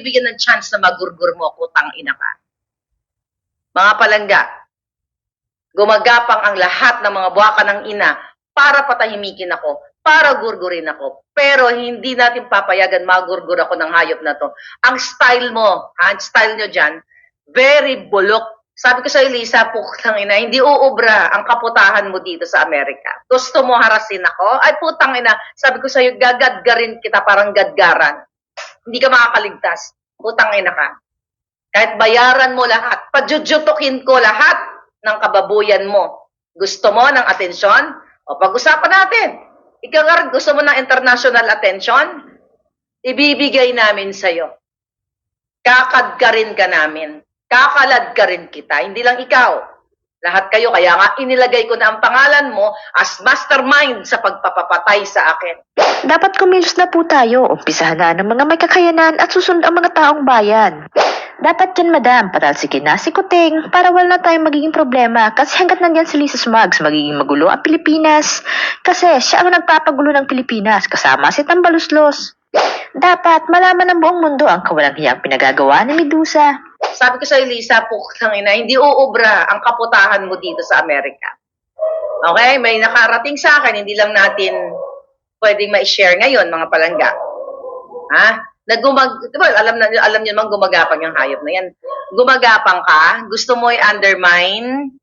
bibigyan ng chance na magurgur mo, kutang ina ka. Mga palangga, gumagapang ang lahat ng mga buwaka ng ina para patahimikin ako, para gurgurin ako. Pero hindi natin papayagan magurgur ako ng hayop na to. Ang style mo, ang style nyo dyan, very bulok. Sabi ko sa Lisa, putang ina, hindi uubra ang kaputahan mo dito sa Amerika. Gusto mo harasin ako? Ay, putang ina, sabi ko sa iyo, gagadgarin kita parang gadgaran. Hindi ka makakaligtas. Putang ina ka. Kahit bayaran mo lahat, pajujutukin ko lahat ng kababuyan mo. Gusto mo ng atensyon? O pag-usapan natin. Ikaw nga rin, gusto mo ng international attention? Ibibigay namin sa'yo. Kakadgarin ka namin. Kakalad ka rin kita. Hindi lang ikaw. Lahat kayo. Kaya nga inilagay ko na ang pangalan mo as mastermind sa pagpapapatay sa akin. Dapat kumilos na po tayo. Umpisahan na ng mga may kakayanan at susunod ang mga taong bayan. Dapat yan, madam, patalsikin na si Kuting para wala tayong magiging problema kasi hanggat nandyan si Lisa Smugs, magiging magulo ang Pilipinas. Kasi siya ang nagpapagulo ng Pilipinas kasama si Tambaluslos. Dapat malaman ng buong mundo ang kawalang hiyang pinagagawa ni Medusa. Sabi ko sa Lisa, putang ina, hindi uubra ang kaputahan mo dito sa Amerika. Okay? May nakarating sa akin, hindi lang natin pwedeng ma-share ngayon, mga palangga. Ha? Nagumag, di ba, alam na alam niyo naman gumagapang yung hayop na yan. Gumagapang ka, gusto mo i-undermine,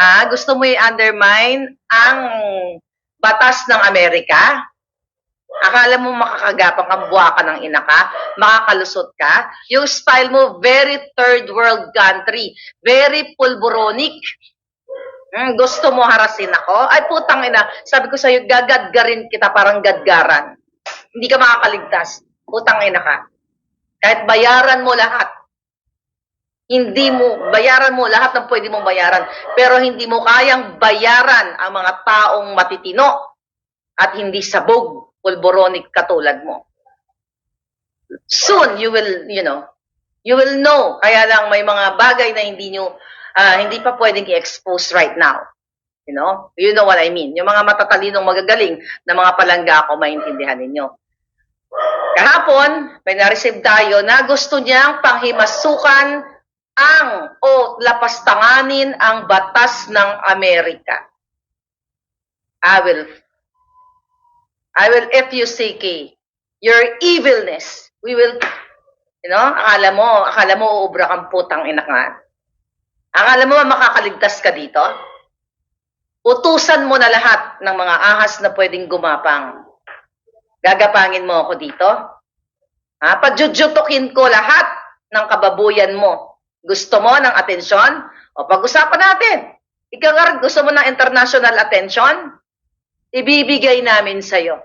ha? Gusto mo i-undermine ang batas ng Amerika? Akala mo makakagapang ka, buwa ka ng ina ka, makakalusot ka. Yung style mo, very third world country. Very pulboronic. Hmm, gusto mo harasin ako? Ay, putang ina. Sabi ko sa'yo, gagadgarin kita parang gadgaran. Hindi ka makakaligtas. Putang ina ka. Kahit bayaran mo lahat. Hindi mo, bayaran mo lahat ng pwede mong bayaran. Pero hindi mo kayang bayaran ang mga taong matitino at hindi sabog, pulboronic katulad mo. Soon, you will, you know, you will know. Kaya lang may mga bagay na hindi nyo, ah, hindi pa pwedeng i-expose right now. You know? You know what I mean. Yung mga matatalinong magagaling na mga palangga ako, maintindihan ninyo. Kahapon, may na-receive tayo na gusto niyang panghimasukan ang o lapastanganin ang batas ng Amerika. I will I will FUCK your evilness. We will, you know, akala mo, akala mo uubra kang putang ina ka. Akala mo makakaligtas ka dito? Utusan mo na lahat ng mga ahas na pwedeng gumapang. Gagapangin mo ako dito? Ha? Pajujutukin ko lahat ng kababuyan mo. Gusto mo ng atensyon? O pag-usapan natin. Ikaw gusto mo ng international attention? Ibibigay namin sa'yo.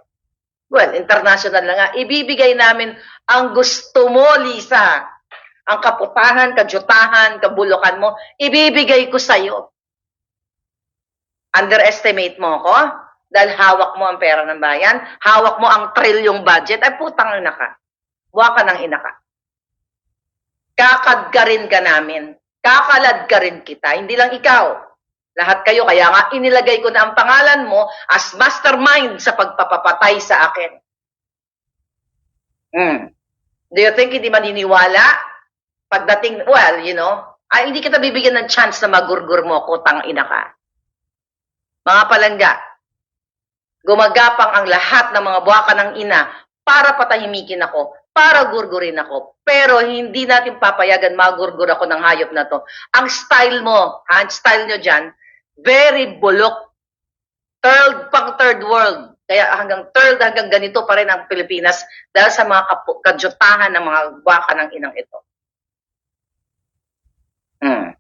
Well, international na nga. Ibibigay namin ang gusto mo, Lisa. Ang kaputahan, kadyutahan, kabulukan mo, ibibigay ko sa'yo. Underestimate mo ako? Dahil hawak mo ang pera ng bayan, hawak mo ang trilyong budget, ay putang ina ka. Buwa ka ng ina ka. Kakadgarin ka namin. Kakalad ka rin kita. Hindi lang ikaw. Lahat kayo. Kaya nga inilagay ko na ang pangalan mo as mastermind sa pagpapapatay sa akin. Hmm. Do you think hindi maniniwala? Pagdating, well, you know, ay, hindi kita bibigyan ng chance na magurgur mo, kutang ina ka. Mga palangga, gumagapang ang lahat ng mga buwaka ng ina para patahimikin ako, para gurgurin ako. Pero hindi natin papayagan magurgur ako ng hayop na to. Ang style mo, ha, ang style nyo dyan, very bulok. Third, pang third world. Kaya hanggang third, hanggang ganito pa rin ang Pilipinas dahil sa mga kadyutahan ng mga buwaka ng inang ito. Hmm.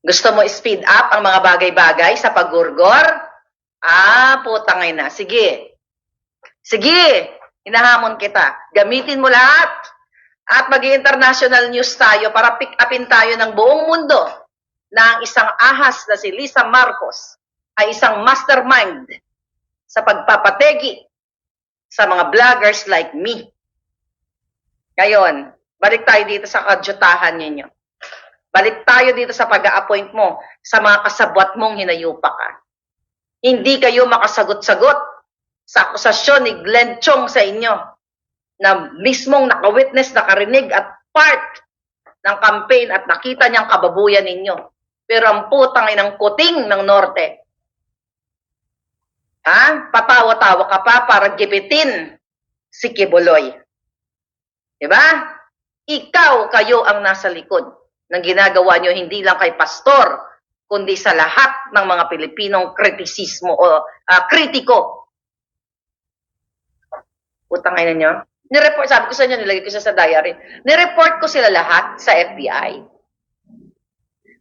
Gusto mo speed up ang mga bagay-bagay sa paggurgor? Ah, putang ina. Sige. Sige. Hinahamon kita. Gamitin mo lahat. At mag international news tayo para pick upin tayo ng buong mundo na ang isang ahas na si Lisa Marcos ay isang mastermind sa pagpapategi sa mga vloggers like me. Ngayon, balik tayo dito sa kadyutahan ninyo. Balik tayo dito sa pag-a-appoint mo sa mga kasabwat mong hinayupa ka. Hindi kayo makasagot-sagot sa akusasyon ni Glenn Chong sa inyo. na mismong nakawitness, nakarinig at part ng campaign at nakita niyang kababuyan ninyo. Pero ang putang inang kuting ng Norte, ha? Patawa-tawa ka pa para gipitin si Kibuloy. Diba? Ikaw kayo ang nasa likod ng ginagawa nyo hindi lang kay pastor, kundi sa lahat ng mga Pilipinong kritisismo o ah, kritiko. Utang ina nyo. Nireport, sabi ko sa inyo, nilagay ko siya sa diary. Nireport ko sila lahat sa FBI.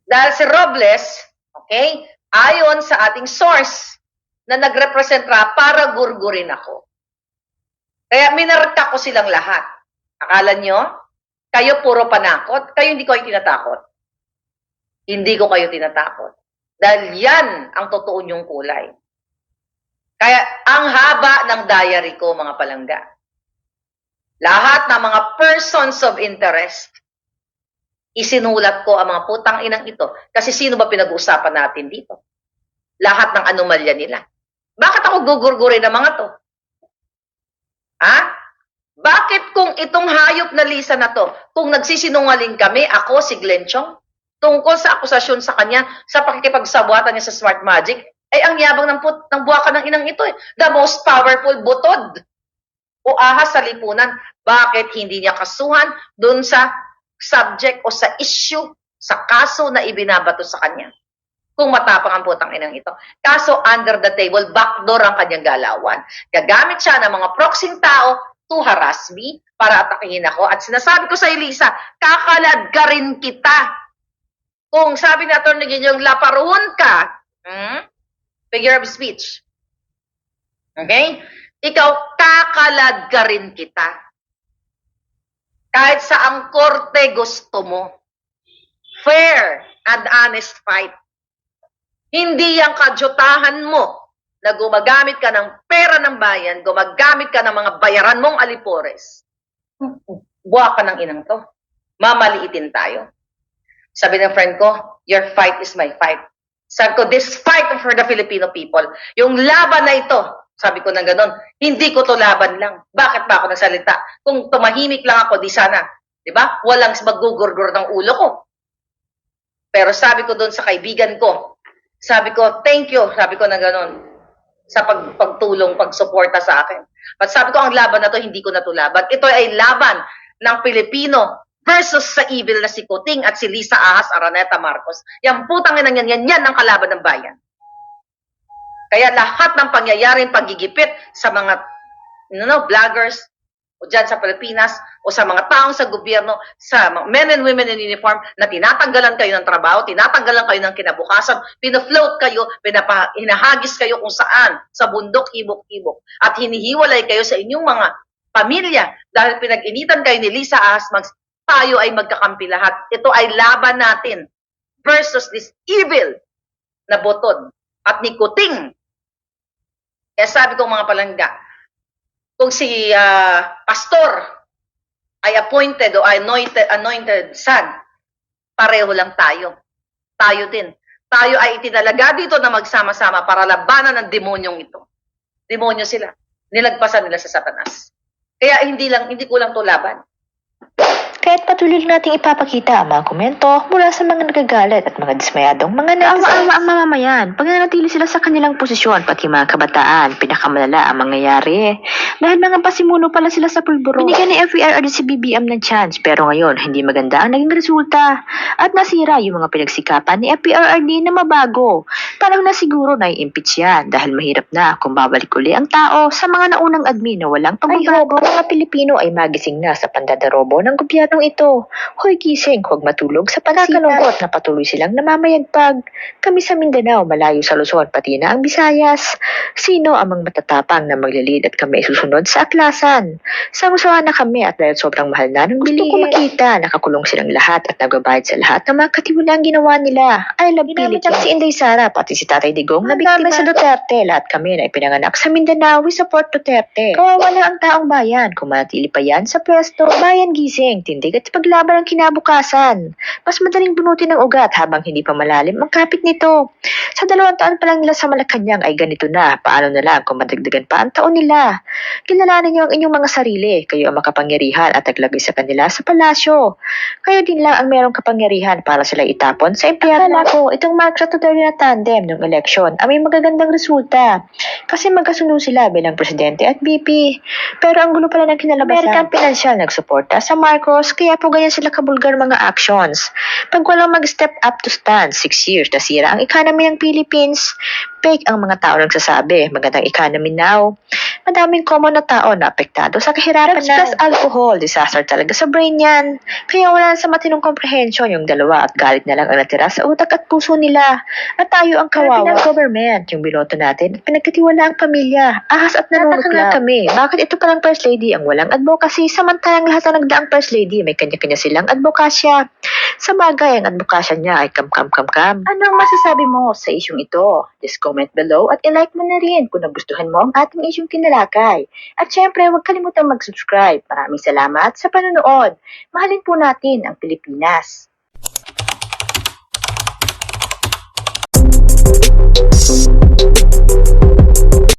Dahil si Robles, okay, ayon sa ating source na nagrepresent ra para gurgurin ako. Kaya minarka ko silang lahat. Akala nyo, kayo puro panakot, kayo hindi ko kayo tinatakot. Hindi ko kayo tinatakot. Dahil yan ang totoo nyong kulay. Kaya ang haba ng diary ko, mga palangga. Lahat ng mga persons of interest, isinulat ko ang mga putang inang ito. Kasi sino ba pinag-uusapan natin dito? Lahat ng anomalya nila. Bakit ako gugurgurin ng mga to? Ha? Bakit kung itong hayop na Lisa na to, kung nagsisinungaling kami, ako si Glenn Chong, tungkol sa akusasyon sa kanya sa pakikipagsabuatan niya sa Smart Magic, ay ang yabang ng, put, ng buwakan ng inang ito eh. The most powerful butod o ahas sa lipunan. Bakit hindi niya kasuhan doon sa subject o sa issue, sa kaso na ibinabato sa kanya? Kung matapang ang putang inang ito. Kaso under the table, backdoor ang kanyang galawan. Gagamit siya ng mga proxing tao to harass me para atakihin ako. At sinasabi ko sa Elisa, kakalad ka rin kita. Kung sabi na Atty. yung laparuhon ka, hmm? figure of speech. Okay? Ikaw, kakalad ka rin kita. Kahit sa ang korte gusto mo. Fair and honest fight. Hindi yung kadyutahan mo na gumagamit ka ng pera ng bayan, gumagamit ka ng mga bayaran mong alipores. Buwa ka ng inang to. Mamaliitin tayo. Sabi ng friend ko, your fight is my fight. Sabi ko, this fight for the Filipino people. Yung laban na ito, sabi ko na ganun, hindi ko to laban lang. Bakit ba ako nagsalita? Kung tumahimik lang ako, di sana. Di ba? Walang magugurgur ng ulo ko. Pero sabi ko doon sa kaibigan ko, sabi ko, thank you, sabi ko na ganun, sa pag, pagtulong, pagsuporta sa akin. But sabi ko, ang laban na to, hindi ko na to laban. Ito ay laban ng Pilipino versus sa evil na si Kuting at si Lisa Ahas Araneta Marcos. Yan putang ina yan, yan, yan ang kalaban ng bayan. Kaya lahat ng pangyayaring pagigipit sa mga you know, vloggers o dyan sa Pilipinas o sa mga taong sa gobyerno, sa men and women in uniform na tinatanggalan kayo ng trabaho, tinatanggalan kayo ng kinabukasan, pinafloat kayo, pinapa, kayo kung saan, sa bundok, ibok-ibok, at hinihiwalay kayo sa inyong mga pamilya dahil pinag-initan kayo ni Lisa Asmags, tayo ay magkakampi lahat. Ito ay laban natin versus this evil na botod at ni Kuting. Kaya sabi ko mga palangga, kung si ah, pastor ay appointed o anointed, anointed son, pareho lang tayo. Tayo din. Tayo ay itinalaga dito na magsama-sama para labanan ng demonyong ito. Demonyo sila. Nilagpasan nila sa satanas. Kaya hindi lang, hindi ko lang to laban. Kaya't patuloy nating ipapakita ang mga komento mula sa mga nagagalit at mga dismayadong mga naawa-awa ang mamamayan pag nanatili sila sa kanilang posisyon pati mga kabataan, pinakamalala ang mangyayari. Dahil mga pasimuno pala sila sa pulburo. Binigyan ni FERRD si BBM ng chance pero ngayon hindi maganda ang naging resulta at nasira yung mga pinagsikapan ni FERRD na mabago. Panahon na siguro na i-impeach yan dahil mahirap na kung babalik uli ang tao sa mga naunang admin na walang pagbabago. Ay, mga Pilipino ay magising na sa pandadarobo ng gobyernong ito. Hoy gising, huwag matulog sa pagkakalungkot na patuloy silang namamayagpag. Kami sa Mindanao, malayo sa Luzon, pati na ang Visayas. Sino ang mga matatapang na maglilid at kami susunod sa atlasan? Samusawa na kami at dahil sobrang mahal na ng bilihin. Gusto ko makita, nakakulong silang lahat at nagbabayad sa lahat ng mga katiwalang ginawa nila. I love Philippines. si Inday Sara, pati si Tatay Digong na biktima sa Duterte. Lahat kami na ipinanganak sa Mindanao, we support Duterte. Kawawa na ang taong bayan. Kung manatili pa yan sa pwesto, bayan gising, tindig at ipaglaban ang kinabukasan. Mas madaling bunutin ng ugat habang hindi pa malalim ang kapit nito. Sa dalawang taon pa lang nila sa Malacanang ay ganito na. Paano na lang kung madagdagan pa ang taon nila? Kilalanin niyo ang inyong mga sarili. Kayo ang makapangyarihan at naglagay sa kanila sa palasyo. Kayo din lang ang merong kapangyarihan para sila itapon sa impyerno. Akala ko, itong Mark Rotodori na tandem ng eleksyon ay may magagandang resulta. Kasi magkasundo sila bilang presidente at VP. Pero ang gulo pala ng kinalabasan. American Financial nagsuporta sa Marcos kaya po ganyan sila kabulgar mga actions. Pag walang mag-step up to stand, six years nasira ang economy ng Philippines. Fake ang mga tao nagsasabi, magandang economy now. Madaming common na tao na apektado sa kahirapan na. Plus alcohol, disaster talaga sa brain yan. Kaya wala sa matinong comprehension yung dalawa at galit na lang ang natira sa utak at puso nila. At tayo ang kawawa. Pero government, yung binoto natin, at pinagkatiwala ang pamilya. Ahas at nanunod nga kami. Bakit ito palang first lady ang walang advocacy samantalang lahat ng nagdaang first lady may kanya-kanya silang advokasya. Sa bagay, ang advokasya niya ay kam-kam-kam-kam. Anong masasabi mo sa isyong ito? Just comment below at ilike mo na rin kung nagustuhan mo ang ating isyong kinalakay. At syempre, huwag kalimutan mag-subscribe. Maraming salamat sa panonood. Mahalin po natin ang Pilipinas. Thank you.